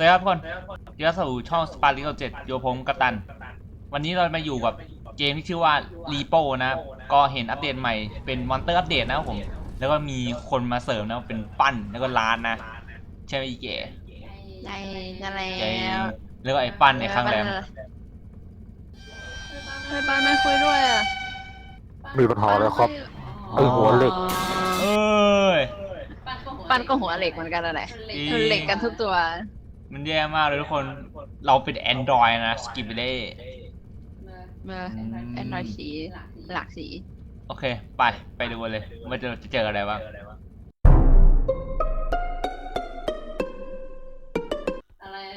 สวัสดีครับทุกคนยินดีต้อนรับสู่ช่องสปาร์ลิโอเจ็ดโยผมกัปตัน วันนี้เรามาอยู่กับเกมที่ชื่อว่ารีโปนะครับก็เห็นอัปเดตใหม่เป็นมอนเตอร์อัปเดตนะครับผม แล้วก็มีคนมาเสริมนะเป็นปั้นแล้วก็ร้านนะ ใช่ไหมอีเก๋ได้ได้แล้ใช่วแล้วก็ไอ้ปั้นในข้างแรมไม่บ้านไม่คุยด้วยอะมีปัญหาแล้วครับไอ้หัวเหล็ก เอ้ย ปั้นก็หัวเหล็กเหมือนกันนั่นแหละอีมันเหล็กกันทุกตัว มันแย่มากเลยทุกคน เราเป็น Android นะสกิปไปได้เมื่อแอนดรอยสีหลากสี โอเค ไป ไปดูกันเลยว่าจะจะเจออะไรบ้าง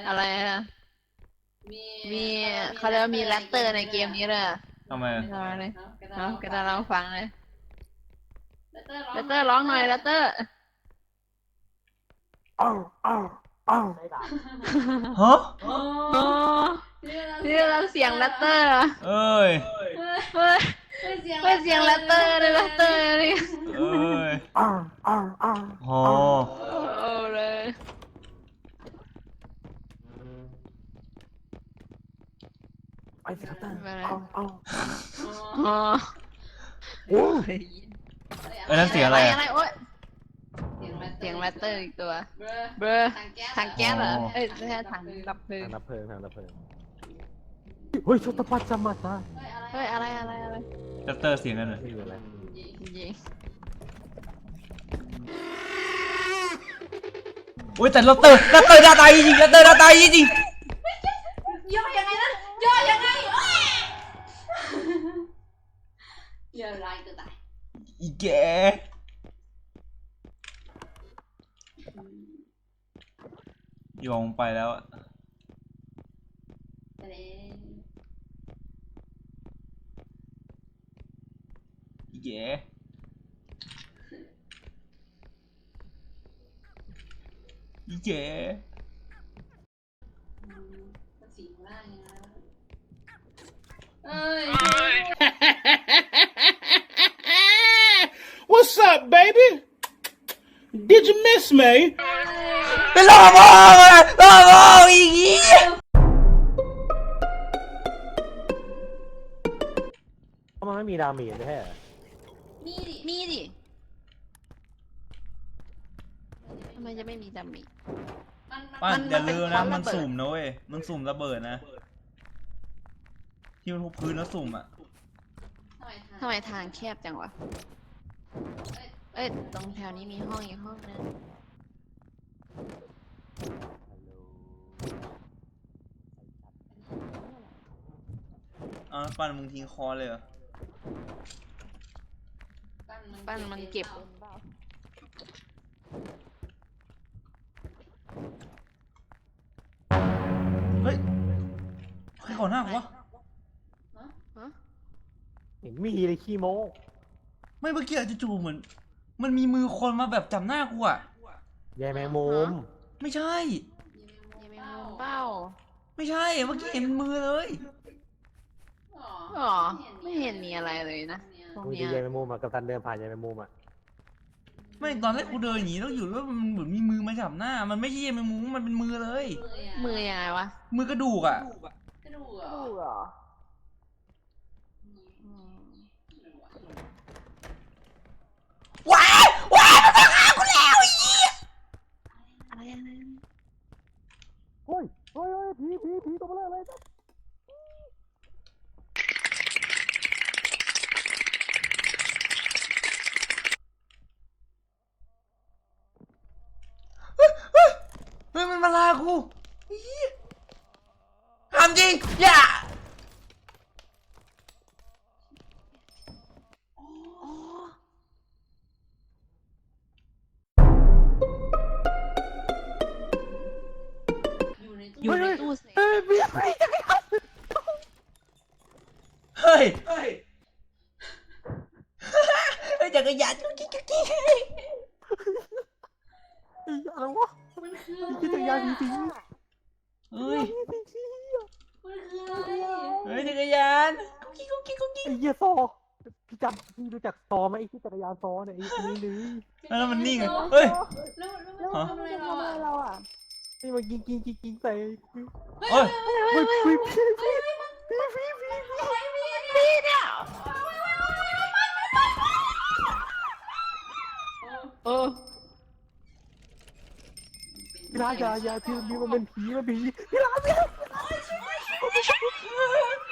อะไรอะมีเขาเรียกว่ามีแรปเตอร์ในเกมนี้เลยอะทำไมทำไมเลยเนาะกระดาลองฟังเลยแรปเตอร์ร้องหน่อยแรปเตอร์อ้าวอ้าว อ้าวฮะโอ้นี่เราเสียงแรปเตอร์อะเอ้ยเฮ้ยเฮ้ยเสียงแรปเตอร์เลยแรปเตอร์เลยเอ้ยอ้าวอ้าวอ้าวโหโอ้เลยไอ้สิครับอ้าวอ้าวอ๋อโอ้ยเอ้ยนั่นเสียงอะไรอะ อะไรโอ๊ยเสียงแรปเตอร์อีกตัว เบอร์ถังแก๊สเหรออ๋อเอ้ยไม่ใช่ถังดับเพลิงทางดับเพลิงทางดับเพลิงเฮ้ยชุดตะปัดจะมาตายเฮ้ยอะไรอะไรอะไรแรปเตอร์เสียงนั่นน่ะไม่มีอะไรยิงอุ้ยแต่แรปเตอร์แรปเตอร์หน้าตายจริงแรปเตอร์หน้าตายจริง ย่อยังไงนะย่อยังไงเอ้ยย่อลายตัวตาย อีแก โยงไปแล้วอะแต่เด้อีแกอีแกมันสีข้างล่างไงนะเอ้ย What's up, baby? Did you miss me? เป็นโลโมเลยโลโมอีกทีเพราะมันไม่มีดาเมจใช่ไหมนี่ดิ มีดิทำไมจะไม่มีดามิมันมันปั้นมันอย่าลืมนะ มันสุ่มนะเว้ย มันสุ่มระเบิดนะ ที่มันทุบพื้นแล้วสุ่มอะทางทำไมทางแคบจังวะ เอ้ย ตรงแถวนี้มีห้องอีกห้องนึง อ้าวปั้นมึงทิ้งคอเลยเหรอปั้นมันเก็บ เฮ้ยใครก่อนหน้ากูวะเห็นมีเลยขี้โม้ไม่เมื่อกี้อะจู่ๆเหมือนมันมีมือคนมาแบบจับหน้ากูอะแย่แมงมุมไม่ใช่ ไม่ใช่เมื่อกี้เห็นมือเลยอ๋อไม่เห็นมีอะไรเลยนะตรงมึงเนี้จะยแย่แมงมุมอะกับตันเดินผ่านแย่แมงมุมอะไม่ตอนแรกกูเดินหนีแล้วอยู่แล้วมันเหมือนมีมือมาจับหน้า มันไม่ใช่แมงมุมมันเป็นมือเลย มือยังไงวะมือกระดูกอะ กระดูกเหรอ เหรอ ว้ายว้ายมันจะฆ่ากูแล้วไอ้เหี้ย อะไรอะไร เฮ้ยเฮ้ยเฮ้ยผีผีผีตัวเบลอเลย เฮ้ ยมันมาลากูไอ้เหี้ยทำจริง อย่า อยู่ในตู้ อยู่ในตู้เซฟ เฮ้ยมีอะไร เฮ้ย เฮ้ย เฮ้ยจักรยานกุ๊กกิ๊กกุ๊กกิ๊ก อะไรวะ มันคือ พี่จักรยานผี เฮ้ย มันคืออะไร เฮ้ยจักรยานกุ๊กกิ๊กกุ๊กกิ๊กกุ๊กกิ๊ก ไอ้เหี้ยซอพี่จำพี่รู้จักซอไหมไอ้ที่จักรยานซอเนี่ยไอ้นี่เลยแล้วมันนิ่งอะเฮ้ย แล้วแล้วมันทำอะไรเราอะเราอะนี่มากินกินกินกินใส่เอ้ยเฮ้ยพี่พี่พี่พี่พี่พี่นี่เนี่ยเออพี่ร้านยายาพี่พี่มันเป็นผีมันผีพี่ร้านพี่ร้าน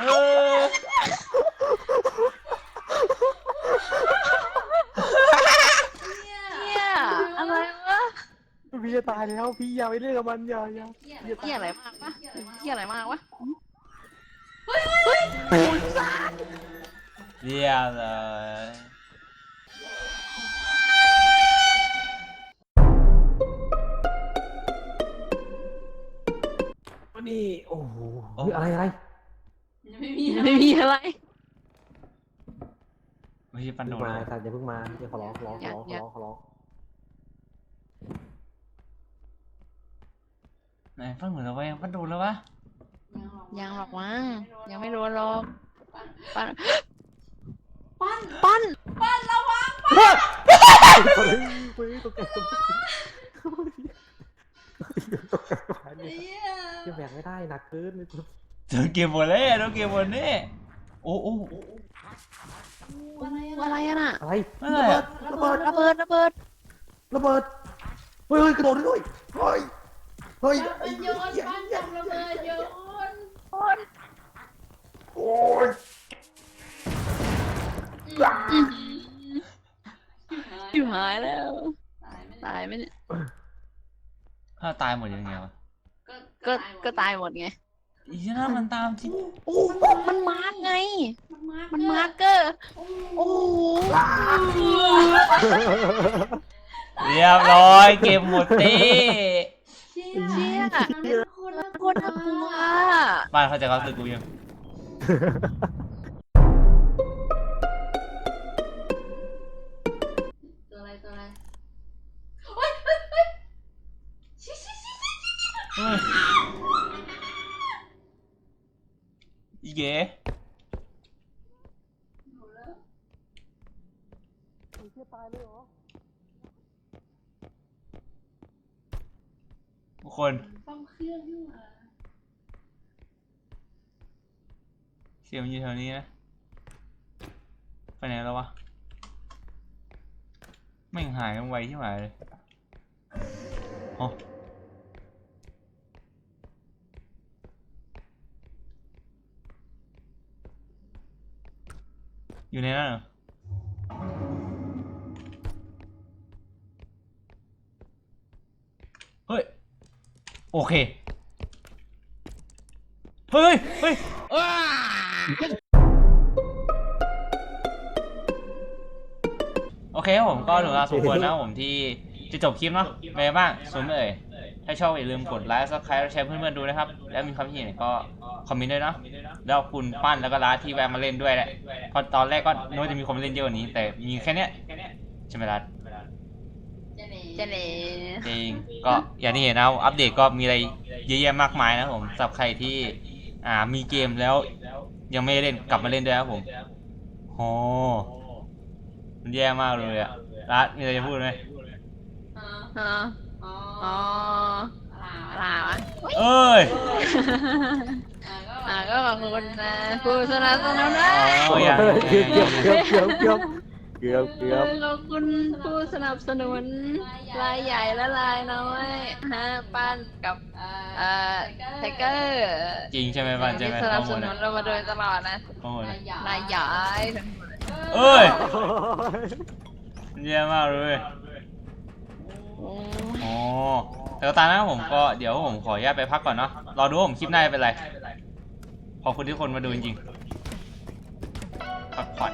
เออเนี่ยอะไรวะพี่จะตายแล้วพี่อย่าไปเล่นกับมันอย่าอย่าเหี้ยอะไรมากวะเหี้ยอะไรมากวะเรียบเลยนี่โอ้โหเฮ้ยอะไรอะไร ไม่มีไม่มีอะไร ไม่ใช่ปันโดเพิ่งนมาเลยแต่อย่าเพิ่งมาเดี๋ยวขอร้องขอร้องขอร้องขอร้องขอร้องไหนปันเหมือนเราไปปันโดนแล้ววะยังหรอกมั้งยังไม่รู้หรอก ปั้น ปั้น ปั้น ปั้นระวังเฮ้ยเฮ้ยตกใจตกใจตกใจไอ้เหี้ยยังแบกไม่ได้หนักเกิน เจอเกมหมดเลยโดนเกมหมดนี่โอ้โอ้อะไรอะไรอะน่ะอะไรอะไรระเบิอะดระเบิดระเบิดระเบิดระเบิดเฮ้ยเฮ้ยกระโดดได้ด้วยเฮ้ยเฮ้ยปั้นโยนปั้นจับระเบิดโยนโอ้ยอยู่หายแล้วตายไหมตายไหมเนี่ยถ้าตายหมดยังไงวะก็ก็ตายหมดไง อีนั่นมันตามที่โอ้มันมาร์กไงมันมามันมาร์กเกอร์ โอ้โหเรียบร้อย เกมหมดตีเชี่ยเชี่ยเป็นคนละโคตรน่ากลัว บ้านเขาใจะเขาสึกกูยัง อีเก๋หนูแล้วทุกคนซ่อมเครื่องนี่หว่าเสียงมันอยู่แถวนี้นะ ไปไหนแล้ววะแม่งหายไวที่หมายเลยอ๋อ อยู่ในนั้นเหรอเฮ้ย โอเค เฮ้ย เฮ้ยอ้าโอเคครับผมก็ถึงเวลาสมควรนะผมที่จะจบคลิปเนาะเป็นไงบ้างสมเอ่ย ถ้าชอบอย่าลืมกดไลค์ซับสไครต์แชร์เพื่อนๆดูนะครับ แล้วมีความคิดเห็นก็ คอมเมนต์ด้วยเนาะแล้วคุณปั้นแล้วก็ร้านที่แวะมาเล่นด้วยแหละเพราะตอนแรกก็นึกว่าจะมีคนมาเล่นเยอะกว่านี้ แต่มีแค่เนี้ยใช่ไหมรัฐเจะเน่เจเน่จริงก็อย่างที่เห็นนะอัปเดตก็มีอะไรเยอะแยะมากมายนะครับผมสำหรับใครที่อ่ามีเกมแล้ว ยังไม่ได้เล่นกลับมาเล่นด้วยครับผมโอ้มันแย่มากเลยอะรัฐมีอะไรจะพูดไหมอ๋ออ๋ออ๋ออ๋ออะไรลาวะเอ้ย อ่าก็อ่าก็ขอบคุณนะผู้สนับสนุนนะอ๋ออย่างเกือบเกือบเกือบเกือบเกือบเกือบเกือบขอบคุณผู้สนับสนุนรายใหญ่และรายน้อยฮะปั้นกับอ่าเอ่อไทเกอร์จริงใช่ไหมบ้านใช่ไหมที่สนัข้บอสมูลนุอะนเรามาโดยตลอดนะข้อมูลนาอะยใหญ่รายใหญ่เอ้ยมันแย่มากเลยโอ้โอ้แต่ก็ตามนะครับผมก็เดี๋ยวผมขออนุญาตไปพักก่อนเนาะรอดูว่าผมคลิปหน้าจะเป็นไร ขอบคุณทุกคนมาดูจริงๆพักผ่อน